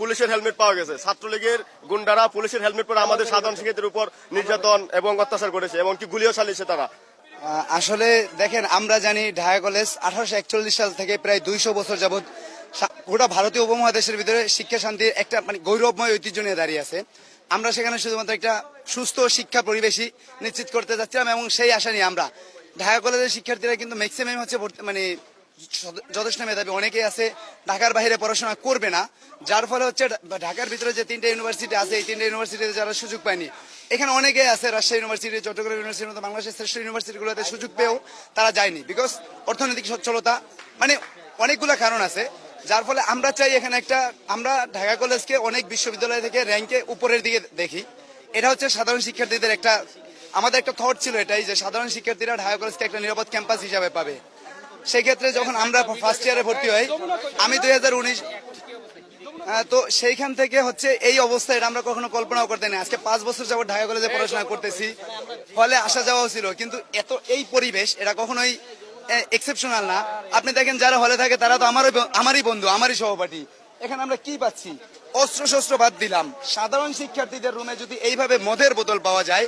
পুলিশের হেলমেট পাওয়া গেছে। ছাত্রলীগের গুন্ডারা পুলিশের হেলমেট পরে আমাদের সাধারণ শিক্ষার্থীর উপর নির্যাতন এবং অত্যাচার করেছে গুলিও চালিয়েছে তারা। আসলে দেখেন, আমরা জানি ঢাকা কলেজ আঠারোশো একচল্লিশ সাল থেকে প্রায় দুইশো বছর যাবৎ গোটা ভারতীয় উপমহাদেশের ভিতরে শিক্ষা শান্তির একটা মানে গৌরবময় ঐতিহ্য নিয়ে দাঁড়িয়ে আছে। আমরা সেখানে শুধুমাত্র একটা সুস্থ শিক্ষা পরিবেশই নিশ্চিত করতে যাচ্ছিলাম এবং সেই আশা নিয়ে আমরা। ঢাকা কলেজের শিক্ষার্থীরা কিন্তু ম্যাক্সিমাম হচ্ছে মানে যথেষ্ট মেধাবী। অনেকেই আছে, ঢাকার বাইরে পড়াশোনা করবে না। যার ফলে হচ্ছে ঢাকার ভিতরে যে তিনটা ইউনিভার্সিটি আছে, এই তিনটা ইউনিভার্সিটিতে যারা সুযোগ পায়নি, এখানে অনেকেই আছে, রাজশাহী ইউনিভার্সিটি, চট্টগ্রাম ইউনিভার্সিটির মতো বাংলাদেশের শ্রেষ্ঠ ইউনিভার্সিটিগুলোতে সুযোগ পেয়েও তারা যায়নি। বিকজ অর্থনৈতিক সচ্ছলতা মানে অনেকগুলো কারণ আছে। যার ফলে আমরা চাই এখানে একটা, আমরা ঢাকা কলেজকে অনেক বিশ্ববিদ্যালয় থেকে র্যাঙ্কে উপরের দিকে দেখি। এটা হচ্ছে সাধারণ শিক্ষার্থীদের একটা, আমাদের একটা থট ছিল এটাই যে সাধারণ শিক্ষার্থীরা ঢাকা কলেজকে একটা নিরাপদ ক্যাম্পাস হিসাবে পাবে। সেক্ষেত্রে যখন আমরা ফার্স্ট ইয়ারে ভর্তি হই, আমি দুই হাজার উনিশ তো সেইখান থেকে হচ্ছে এই অবস্থা এটা আমরা কখনো কল্পনাও করতে নাই। আজকে পাঁচ বছর যাবত ঢাকা কলেজে পড়াশোনা করতেছি, ফলে আসা যাওয়াও ছিল, কিন্তু এত এই পরিবেশ এটা কখনোই এক্সেপশনাল না। আপনি দেখেন যারা হলে থাকে তারা তো আমারই ব- আমারই বন্ধু, আমারই সহপাঠী। এখানে আমরা কি পাচ্ছি? অস্ত্র শস্ত্র বাদ দিলাম। সাধারণ শিক্ষার্থীদের রুমে যদি এইভাবে মদের বোতল পাওয়া যায়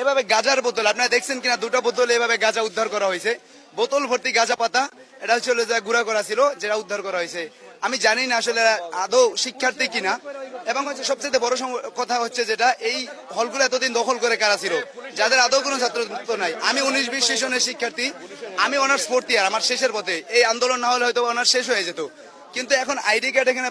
এভাবে গাজার বোতল, আপনারা দেখছেন কিনা, দুটো বোতল এভাবে গাজা উদ্ধার করা হয়েছে। বোতল ভর্তি গাজা পাতা, এটা হচ্ছে যা গুঁড়া করা ছিল, যেটা উদ্ধার করা হয়েছে। আমি জানি না আসলে আদৌ শিক্ষার্থী কিনা। এবং হচ্ছে সবচেয়ে বড় কথা হচ্ছে যেটা, এই হলগুলো এতদিন দখল করে কারা ছিল? যাদের আদৌ কোনো ছাত্রত্ব নাই। আমি উনিশ বিশ সেশনের শিক্ষার্থী, আমি অনার্স ফোর্থ ইয়ার, আমার শেষের পথে। এই আন্দোলন না হলে হয়তো অনার্স শেষ হয়ে যেত। কিন্তু এখন আইডি কার্ড এখানে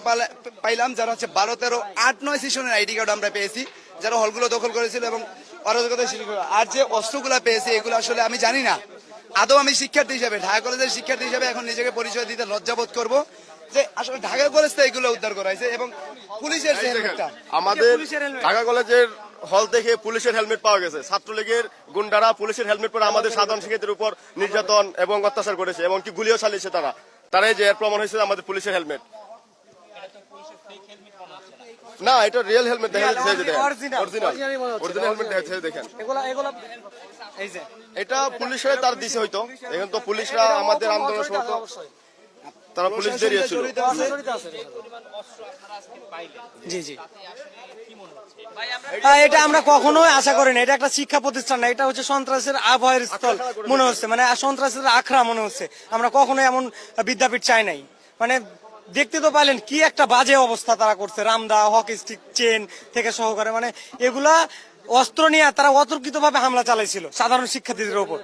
পাইলাম, যারা হচ্ছে বারো, তেরো, আট, নয় সেশনের আইডি কার্ড আমরা পেয়েছি, যারা হলগুলো দখল করেছিল এবং অরাজকতা সৃষ্টি করে। আর যে অস্ত্রগুলো পেয়েছি এগুলো আসলে আমি জানি না। আদৌ আমি শিক্ষার্থী হিসেবে ঢাকা কলেজের শিক্ষার্থী হিসেবে এখন নিজেকে পরিচয় দিতে লজ্জাবোধ করব যে আসলে ঢাকা কলেজ থেকে এগুলো উদ্ধার করা হয়েছে এবং পুলিশের আমাদের ঢাকা কলেজের হল থেকে পুলিশের হেলমেট পাওয়া গেছে। ছাত্রলীগের গুন্ডারা পুলিশের হেলমেট পরে আমাদের সাধারণ শিক্ষার্থীর উপর নির্যাতন এবং অত্যাচার করেছে এমনকি গুলিও চালিয়েছে তারা। তারাই যে এর প্রমাণ হয়েছে আমাদের পুলিশের হেলমেট। না এটা রিয়েল হেলমেট দেখা যাচ্ছে দেখেন অরিজিনাল। অরিজিনাল হেলমেট দেখা যাচ্ছে দেখেন। এগুলা এগুলা এই যে। এটা পুলিশের তার দিছে হয়তো। এখন তো পুলিশরা আমাদের আন্দোলন সমর্থ তারা পুলিশ বেরিয়ে ছিল। জড়িত আছে। জড়িত আছে। জি জি। এটা আমরা কখনোই আশা করি না এটা একটা শিক্ষা প্রতিষ্ঠান না এটা হচ্ছে সন্ত্রাসের আবহাওয়ার স্থল মনে হচ্ছে। মানে সন্ত্রাসের আখড়া মনে হচ্ছে। আমরা কখনোই এমন বিদ্যাপীঠ চাই নাই। মানে দেখতে তো পাইলেন কি একটা বাজে অবস্থা তারা করছে। রামদা, হকি স্টিক চেন থেকে সহকারে। মানে এগুলা অস্ত্র নিয়ে তারা অতর্কিত ভাবে হামলা চালাইছিল সাধারণ শিক্ষার্থীদের ওপর